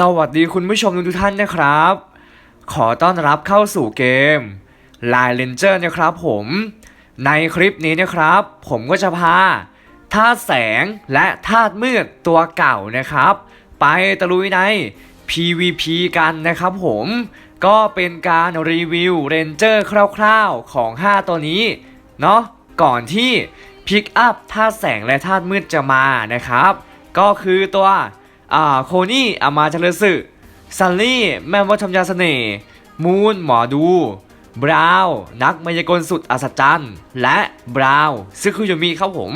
สวัสดีคุณผู้ชมทุกท่านนะครับ ขอต้อนรับเข้าสู่เกม Line Ranger นะครับผมในคลิปนี้นะครับ ผมก็จะพาธาตุแสงและธาตุมืดตัวเก่านะครับ ไปตะลุยใน PVP กันนะครับผมก็เป็นการรีวิวเรนเจอร์คร่าวๆของ 5 ตัวนี้เนาะก่อนที่พิกอัพธาตุแสงและธาตุมืดจะมานะครับ ก็คือตัว อ่าโคนี่อามาจารสึซันลี่แม่มดทำยาเสน่ห์มูนหมอดู บราวนักมายากลสุดอัศจรรย์ และบราวน์ซึคุโยมิครับผม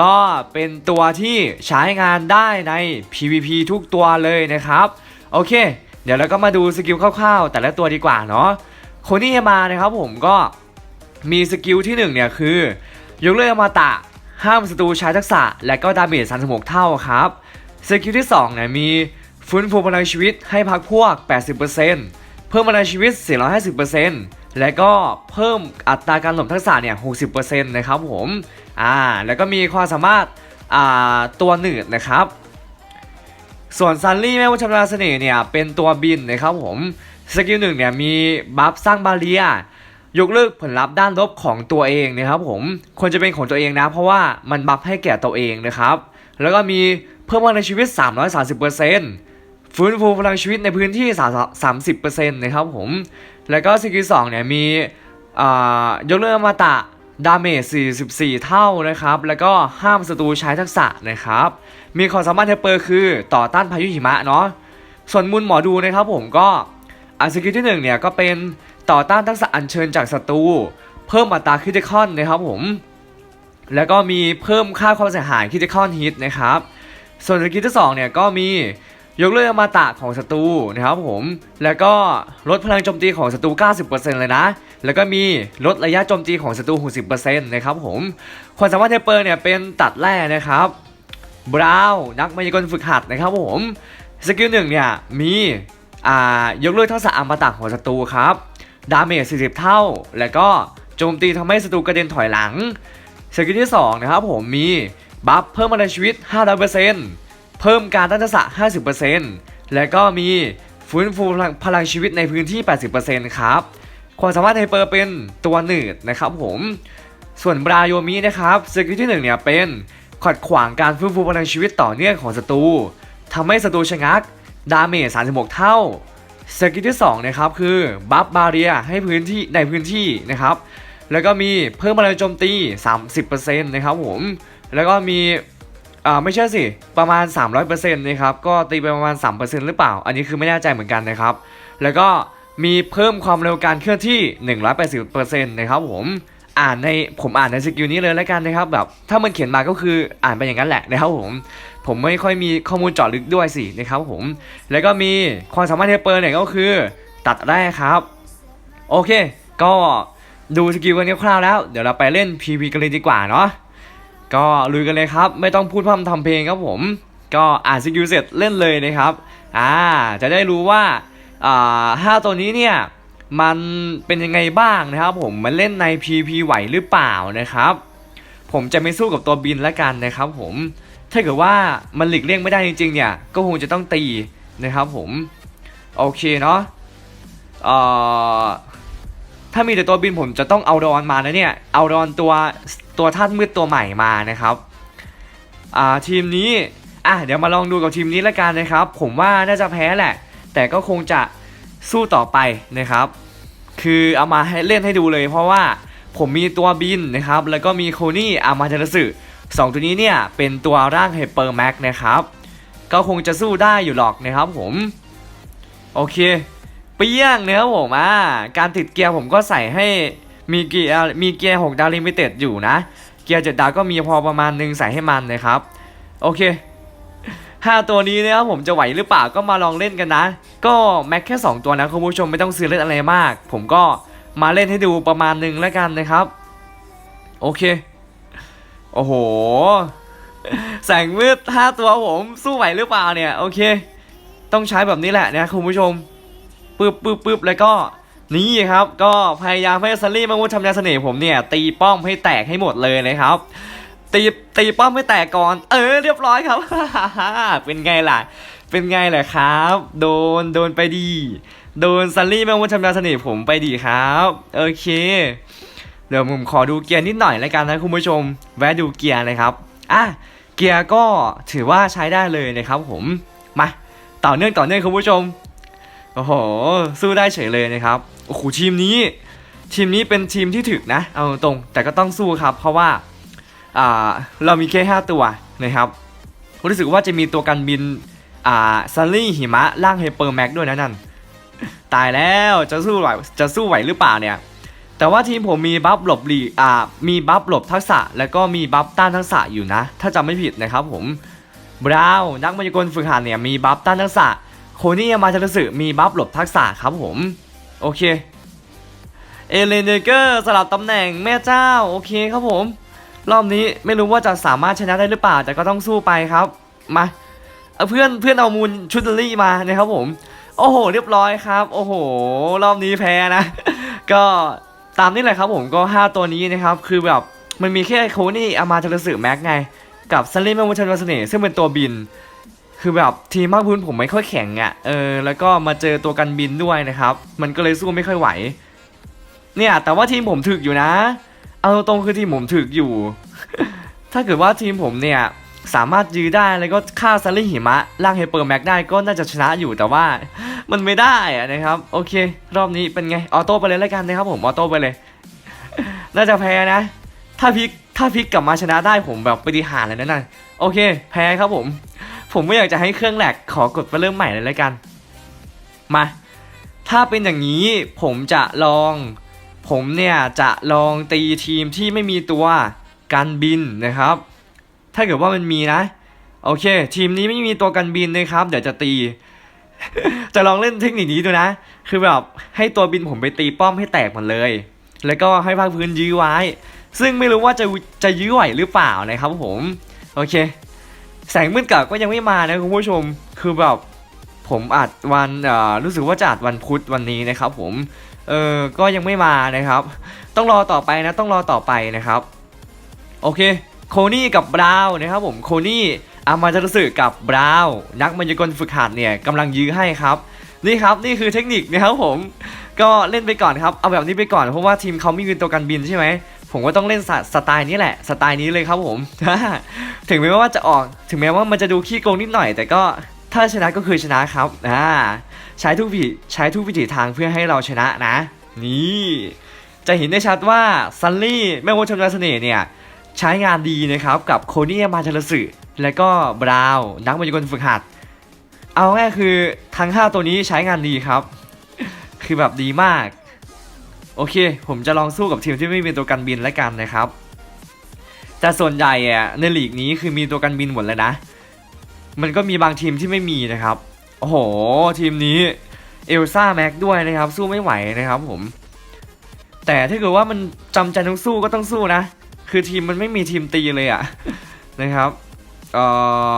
ก็เป็นตัวที่ใช้งานได้ใน PVP ทุกตัวเลยนะครับ โอเค เดี๋ยวเราก็มาดูสกิลคร่าวๆ แต่ละตัวดีกว่าเนาะโคนี่มานะครับผมก็มีสกิลที่หนึ่งเนี่ยคือยกเลิกอมาตะห้ามศัตรูใช้ทักษะ และก็ดาเมจ36เท่าครับ สกิลที่2เนี่ยมีฟื้นฟูพลังชีวิตให้พักพวก 80%เพิ่มพลังชีวิต 450%และก็เพิ่มอัตราการหลบทักษะเนี่ย 60%นะครับผม อ่า แล้วก็มีความสามารถ อ่า ตัวหนืดนะครับ ส่วนซันลี่แม่วัชนาเสน่ห์เนี่ย เป็นตัวบินนะครับผม สกิลหนึ่งเนี่ยมีบัฟสร้างบาเรียยกเลิกผลลัพธ์ด้านลบของตัวเองนะครับผม ควรจะเป็นของตัวเองนะ เพราะว่ามันบัฟให้แก่ตัวเองนะครับ แล้วก็มี เพิ่มพลังชีวิต 330%ฟื้นฟูพลังชีวิตในพื้นที่ 30%นะครับผม แล้วก็สกิล2เนี่ยมียกเลิกอมาตะดาเมจ 44 เท่านะครับ แล้วก็ห้ามศัตรูใช้ทักษะนะครับ มีความสามารถเทปเปอร์คือต่อต้านพายุหิมะเนาะ ส่วนมูลหมอดูนะครับผมก็อันสกิลที่หนึ่งเนี่ยก็เป็นต่อต้านทักษะอัญเชิญจากศัตรู เพิ่มอัตราคริติคอนนะครับผม แล้วก็มีเพิ่มค่าความเสียหายคริติคอนฮิตนะครับ ส่วนสกิลที่2เนี่ยก็มียกเลิกอมาตะของศัตรูนะครับผม แล้วก็ลดพลังโจมตีของศัตรู 90%เลยนะ แล้วก็มีลดระยะโจมตีของศัตรู 60%นะครับผม ความสามารถเทเปอร์เนี่ยเป็นตัดแร่นะครับ บราวนักมายากลฝึกหัดนะครับผม สกิลหนึ่งเนี่ยมีอ่ายกเลิกทักษะอมตะของศัตรูครับ ดาเมจ 40 เท่า แล้วก็โจมตีทำให้ศัตรูกระเด็นถอยหลัง สกิลที่2นะครับผมมี บัฟเพิ่มพลังชีวิต 500%เพิ่มการต้านทักษะ50%แล้วก็มีฟื้นฟูพลังพลังชีวิตในพื้นที่ 80%ครับ ความสามารถไฮเปอร์เป็นตัวหนืดนะครับผม ส่วนบราโยมินะครับสกิลที่1เนี่ยเป็นขัดขวางการฟื้นฟูพลังชีวิตต่อเนื่องของศัตรูทำให้ศัตรูชะงัก ดาเมจ 36 เท่าสกิลที่2นะครับคือบัฟบาเรียให้พื้นที่ในพื้นที่นะครับ แล้วก็มีเพิ่มพลังโจมตี 30%นะครับผม แล้วก็มีอ่าไม่ใช่สิประมาณ 300%นะครับก็ตีไปประมาณ 3%หรือเปล่า อันนี้คือไม่แน่ใจเหมือนกันนะครับ แล้วก็มีเพิ่มความเร็วการเคลื่อนที่ 180%นะครับผมอ่านในผมอ่านในสกิลนี้เลยแล้วกันนะครับแบบถ้ามันเขียนมาก็คืออ่านไปอย่างนั้นแหละนะครับผมผมไม่ค่อยมีข้อมูลเจาะลึกด้วยสินะครับผมแล้วก็มีความสามารถเทปเปอร์เนี่ยก็คือ ตัดแร่ครับโอเค ก็ดูสกิลกันคร่าวๆแล้ว เดี๋ยวเราไปเล่น PV กันเลยดีกว่าเนาะ ก็ลุยกันเลยครับ ไม่ต้องพูดพร่ำทำเพลงครับผม ก็อ่านสกิลเสร็จเล่นเลยนะครับ อ่า จะได้รู้ว่า อ่าห้าตัวนี้เนี่ย มันเป็นยังไงบ้างนะครับผม มันเล่นใน PP ไหวหรือเปล่านะครับ ผมจะไม่สู้กับตัวบินแล้วกันนะครับผม ถ้าเกิดว่ามันหลีกเลี่ยงไม่ได้จริงๆเนี่ย ก็คงจะต้องตีนะครับผม โอเคเนาะ เอ่อ ถ้ามีแต่ตัวบินผมจะต้องเอาดอนมานะเนี่ย เอาดอนตัวตัวธาตุมืดตัวใหม่มานะครับอ่าทีมนี้อะเดี๋ยวมาลองดูกับทีมนี้ล้วกันนะครับ ผมว่าน่าจะแพ้แหละ แต่ก็คงจะสู้ต่อไปนะครับ คือเอามาให้เล่นให้ดูเลย เพราะว่าผมมีตัวบินนะครับ แล้วก็มีโคนี่อามาเทรสึสองตัวนี้เนี่ยเป็นตัวร่างไฮเปอร์แม็กนะครับ ก็คงจะสู้ได้อยู่หรอกนะครับผม โอเค เปี้ยงเนะครับผมอ่าการติดเกียร์ผมก็ใส่ให้มีเกียร์มีเกียร์6ดาวลิมิเต็ดอยู่นะ เกียร์7ดาวก็มีพอประมาณหนึงใส่ให้มันนะครับ โอเคห้าตัวนี้นะครับผมจะไหวหรือเปล่าก็มาลองเล่นกันนะ ก็แม็กแค่ 2 ตัวนะคุณผู้ชมไม่ต้องซื้อเล่นอะไรมาก ผมก็มาเล่นให้ดูประมาณหนึงแล้วกันนะครับ โอเค โอ้โห แสงมืดห้าตัวผมสู้ไหวหรือเปล่าเนี่ย โอเค ต้องใช้แบบนี้แหละนะคุณผู้ชม ปึ๊บปึ๊บปึ๊บแล้วก็นี่ครับ ก็พยายามให้ซันลี่มาวุฒทำยาเสน่ห์ผมเนี่ย ตีป้อมให้แตกให้หมดเลยนะครับ ตีตีป้อมให้แตกก่อน เออ เรียบร้อยครับ เป็นไงล่ะ เป็นไงแหละครับ โดนโดนไปดี โดนซันลี่แม่มดชำนาเสน่ห์ผมไปดีครับโอเค เดี๋ยวผมขอดูเกียร์นิดหน่อยแล้วกันนะคุณผู้ชม แวะดูเกียร์เลยครับอะเกียร์ก็ถือว่าใช้ได้เลยนะครับผมมาต่อเนื่องต่อเนื่องคุณผู้ชม โอ้โห สู้ได้เฉยเลยนะครับ โอ้โห ทีมนี้ ทีมนี้เป็นทีมที่ถึกนะ เอาตรง แต่ก็ต้องสู้ครับ เพราะว่า อ่า เรามีแค่ 5 ตัวนะครับ รู้สึกว่าจะมีตัวกันบิน อ่าซันลี่หิมะล่างไฮเปอร์แม็กด้วยนะนั่น ตายแล้ว จะสู้ไหว จะสู้ไหวหรือเปล่าเนี่ย แต่ว่าทีมผมมีบัฟหลบหลีอ่า มีบัฟหลบทักษะ แล้วก็มีบัฟต้านทักษะอยู่นะ ถ้าจำไม่ผิดนะครับผมบราวน์นักมายากลฝึกหัดเนี่ยมีบัฟต้านทักษะ โคนี่มาจารสึมีบัฟหลบทักษะครับผม โอเค เอเลนเดเกอร์สลับตำแหน่งแม่เจ้า โอเคครับผม รอบนี้ไม่รู้ว่าจะสามารถชนะได้หรือเปล่า แต่ก็ต้องสู้ไปครับมาเาเพื่อนเพื่อนเอามูลชุดลี่มานะครับผม โอ้โห เรียบร้อยครับ โอ้โห รอบนี้แพ้นะ ก็ตามนี่แหละครับผมก็ 5 ตัวนี้นะครับ คือแบบมันมีแค่โคนี่อามาเทลสึแม็กไง กับซันลี่แมมูชันวาสเน่ซึ่งเป็นตัวบิน คือแบบทีมภาคพื้นผมไม่ค่อยแข็งอะ่ะเออแล้วก็มาเจอตัวกันบินด้วยนะครับ มันก็เลยสู้ไม่ค่อยไหว เนี่ย แต่ว่าทีมผมถึกอยู่นะ เอาตรงคือทีมผมถึกอยู่ ถ้าเกิดว่าทีมผมเนี่ยสามารถยื้อได้แล้วก็ฆ่าซันลี่หิมะล่างไฮเปอร์แม็กได้ก็น่าจะชนะอยู่แต่ว่า มันไม่ได้อะนะครับ โอเค รอบนี้เป็นไงออโต้ไปเลยแล้วกันนะครับผมออโต้ไปเลย น่าจะแพ้นะ ถ้าพลิกถ้าพลิกกลับมาชนะได้ผมแบบปฏิหารเลยนะนั่นโอเค แพ้ครับผม ผมไม่อยากจะให้เครื่องแหลกขอกดไปเริ่มใหม่เลยแล้วกัน มา ถ้าเป็นอย่างนี้ผมจะลอง ผมเนี่ยจะลองตีทีมที่ไม่มีตัวกันบินนะครับ ถ้าเกิดว่ามันมีนะ โอเค ทีมนี้ไม่มีตัวกันบินนะครับ เดี๋ยวจะตี จะลองเล่นเทคนิคนี้ดูนะ คือแบบให้ตัวบินผมไปตีป้อมให้แตกหมดเลย แล้วก็ให้ภาคพื้นยื้อไว้ ซึ่งไม่รู้ว่าจะจะยื้อไหวหรือเปล่านะครับผม โอเค แสงมืดกับก็ยังไม่มานะคุณผู้ชม คือแบบผมอัดวันอ่อรู้สึกว่าจะอัดวันพุธวันนี้นะครับ ผม เออก็ยังไม่มานะครับ ต้องรอต่อไปนะ ต้องรอต่อไปนะครับ โอเค โคนี่กับบราวน์นะครับผม โคนี่อามาจะรู้สึกกับบราวน์นักมายากลฝึกหัดเนี่ยกำลังยื้อให้ครับ นี่ครับ นี่คือเทคนิคนะครับผม ก็เล่นไปก่อนครับ เอาแบบนี้ไปก่อน เพราะว่าทีมเขาไม่มีตัวกันบินใช่ไหม ผมก็ต้องเล่นสสไตล์นี้แหละสไตล์นี้เลยครับผม ถึงแม้ว่าจะออก ถึงแม้ว่ามันจะดูขี้โกงนิดหน่อย แต่ก็ถ้าชนะก็คือชนะครับอ่าใช้ทุกวิใช้ทุกวิถีทางเพื่อให้เราชนะนะ นี่ จะเห็นได้ชัดว่าซันลี่แม่มดชมนาเสน่ห์เนี่ยใช้งานดีนะครับกับโคนี่มาชลสึและก็บราวน์นักมายากลฝึกหัด เอาง่ายคือทั้ง 5 ตัวนี้ใช้งานดีครับ คือแบบดีมาก โอเค ผมจะลองสู้กับทีมที่ไม่มีตัวกันบินแล้วกันนะครับ แต่ส่วนใหญ่อะในลีกนี้คือมีตัวกันบินหมดเลยนะ มันก็มีบางทีมที่ไม่มีนะครับ โอ้โห ทีมนี้เอลซ่าแม็กด้วยนะครับ สู้ไม่ไหวนะครับผม แต่ถ้าเกิดว่ามันจำใจต้องสู้ก็ต้องสู้นะ คือทีมมันไม่มีทีมตีเลยอะนะครับเอ่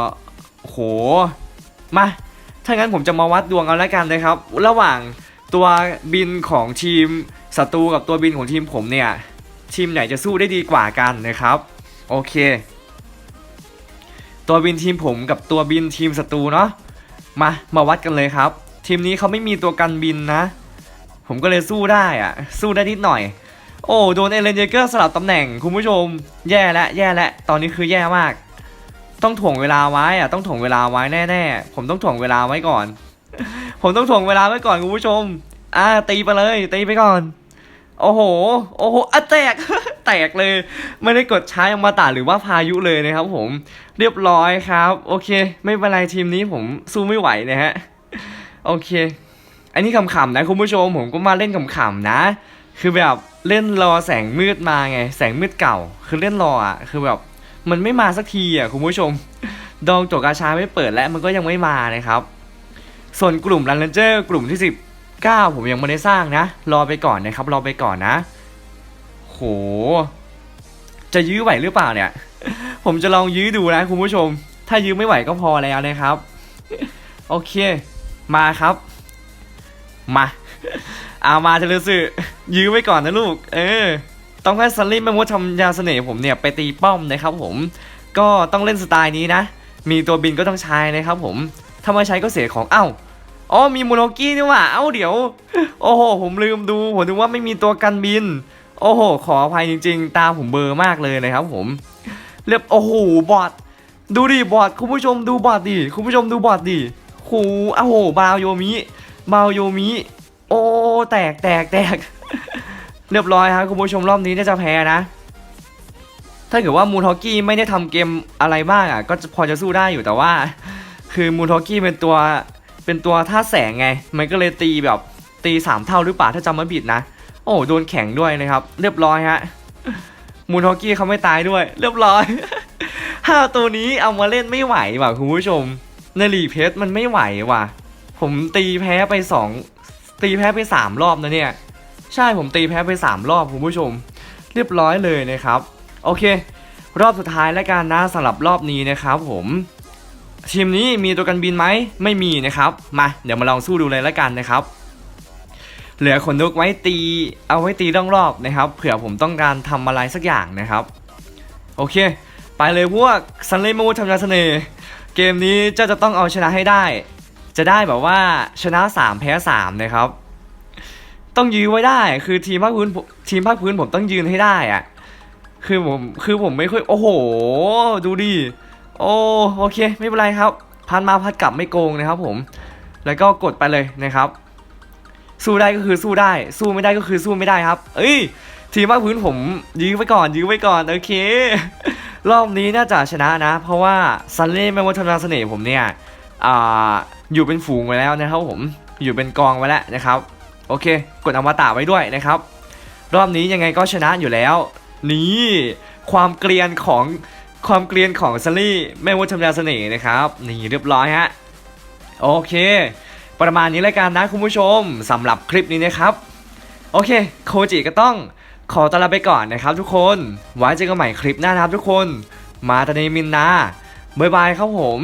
อโห มา ถ้างั้นผมจะมาวัดดวงเอาแล้วกันนะครับ ระหว่างตัวบินของทีม ศัตรูกับตัวบินของทีมผมเนี่ย ทีมไหนจะสู้ได้ดีกว่ากันนะครับ โอเค ตัวบินทีมผมกับตัวบินทีมศัตรูเนาะมามาวัดกันเลยครับ ทีมนี้เขาไม่มีตัวกันบินนะ ผมก็เลยสู้ได้อะสู้ได้นิดหน่อย โอ้โดนเอเลนเยเกอร์สลับตำแหน่งคุณผู้ชม แย่และแย่และตอนนี้คือแย่มาก ต้องถ่วงเวลาไว้อะต้องถ่วงเวลาไว้แน่ๆ ผมต้องถ่วงเวลาไว้ก่อน ผมต้องถ่วงเวลาไว้ก่อนคุณผู้ชมอ่าตีไปเลยตีไปก่อน โอ้โห โอ้โหอะแตก แตกเลย ไม่ได้กดใช้อมาตะหรือว่าพายุเลยนะครับผม เรียบร้อยครับ โอเค ไม่เป็นไรทีมนี้ผมสู้ไม่ไหวนะฮะ โอเค อันนี้ขำๆนะคุณผู้ชมผมก็มาเล่นขำๆนะ คือแบบเล่นรอแสงมืดมาไง แสงมืดเก่า คือเล่นรออะ คือแบบมันไม่มาสักทีอะคุณผู้ชม ดองจกกาชาไม่เปิดและมันก็ยังไม่มานะครับ ส่วนกลุ่มรันเลนเจอร์กลุ่มที่ 9 ผมยังไม่ได้สร้างนะ รอไปก่อนนะครับรอไปก่อนนะ โห จะยื้อไหวหรือเปล่าเนี่ย ผมจะลองยื้อดูนะคุณผู้ชม ถ้ายื้อไม่ไหวก็พอแล้วนะครับ โอเค มาครับ มาเอามาเทเลสึยื้อไว้ก่อนนะลูก เออ ต้องให้ซันลี่แม่มดทำยาเสน่ห์ผมเนี่ยไปตีป้อมนะครับผม ก็ต้องเล่นสไตล์นี้นะ มีตัวบินก็ต้องใช้นะครับผม ถ้าไม่ใช้ก็เสียของ เอ้า อ๋อมีมูโนกี้นี่หว่า เอ้าเดี๋ยว โอ้โห ผมลืมดู ผมนึกว่าไม่มีตัวกันบิน โอ้โห ขออภัยจริง ๆ ตาผมเบลอร์มากเลยนะครับผม เรียบ โอ้โห บอทดูดิบอทคุณผู้ชมดูบอทดิ คุณผู้ชมดูบอทดิโอ้โห บาวโยมิ บาวโยมิ โอ้ แตกแตกแตก เรียบร้อยครับคุณผู้ชมรอบนี้น่าจะแพ้นะ ถ้าเกิดว่ามูทอกกี้ไม่ได้ทำเกมอะไรบ้างอะ ก็พอจะสู้ได้อยู่แต่ว่า คือมูทอกกี้เป็นตัว เป็นตัวท่าแสงไง มันก็เลยตีแบบตีสามเท่าหรือเปล่าถ้าจำไม่ผิดนะ โอ้โดนแข็งด้วยนะครับ เรียบร้อยฮะมูนฮอกกี้เขาไม่ตายด้วย เรียบร้อยห้าตัวนี้เอามาเล่นไม่ไหวว่ะคุณผู้ชมในลีเพชรมันไม่ไหวว่ะ ผมตีแพ้ไปสองตีแพ้ไปสามรอบนะเนี่ย ใช่ผมตีแพ้ไปสามรอบคุณผู้ชม เรียบร้อยเลยนะครับ โอเค รอบสุดท้ายแล้วกันนะสำหรับรอบนี้นะครับผม ทีมนี้มีตัวกันบินไหมไม่มีนะครับ มาเดี๋ยวมาลองสู้ดูเลยแล้วกันนะครับ เหลือขนนกไว้ตีเอาไว้ตีรอบๆนะครับ เผื่อผมต้องการทำอะไรสักอย่างนะครับ โอเค ไปเลยพวกซันเลมูทำยาเสน่ห์เกมนี้เจ้าจะต้องเอาชนะให้ได้ จะได้แบบว่าชนะ 3 แพ้ 3 นะครับ ต้องยื้อไว้ได้คือทีมภาคพื้นทีมภาคพื้นผมต้องยืนให้ได้อะคือผมคือผมไม่ค่อยโอ้โห ดูดิ โอ้โอเค ไม่เป็นไรครับพันมาพัดกลับไม่โกงนะครับผม แล้วก็กดไปเลยนะครับ สู้ได้ก็คือสู้ได้ สู้ไม่ได้ก็คือสู้ไม่ได้ครับ เอ้ย ทีมภาคพื้นผมยื้อไว้ก่อน ยื้อไว้ก่อน โอเค รอบนี้น่าจะชนะนะ เพราะว่าซันเล่แมวทำลาเสน่ห์ผมเนี่ยอ่าอยู่เป็นฝูงไว้แล้วนะครับผม อยู่เป็นกองไว้แล้วนะครับ โอเค กดอมตะไว้ด้วยนะครับ รอบนี้ยังไงก็ชนะอยู่แล้ว นี่ ความเกรียนของ ความเกรียนของซารี่แม่มดชำนายเสน่ห์นะครับ นี่เรียบร้อยฮะ โอเค ประมาณนี้แล้วกันนะคุณผู้ชมสำหรับคลิปนี้นะครับ โอเค โคจิก็ต้องขอตลาไปก่อนนะครับทุกคน ไว้เจอกันใหม่คลิปหน้านะครับทุกคน มาตะเนมินนา บ๊ายบายครับผม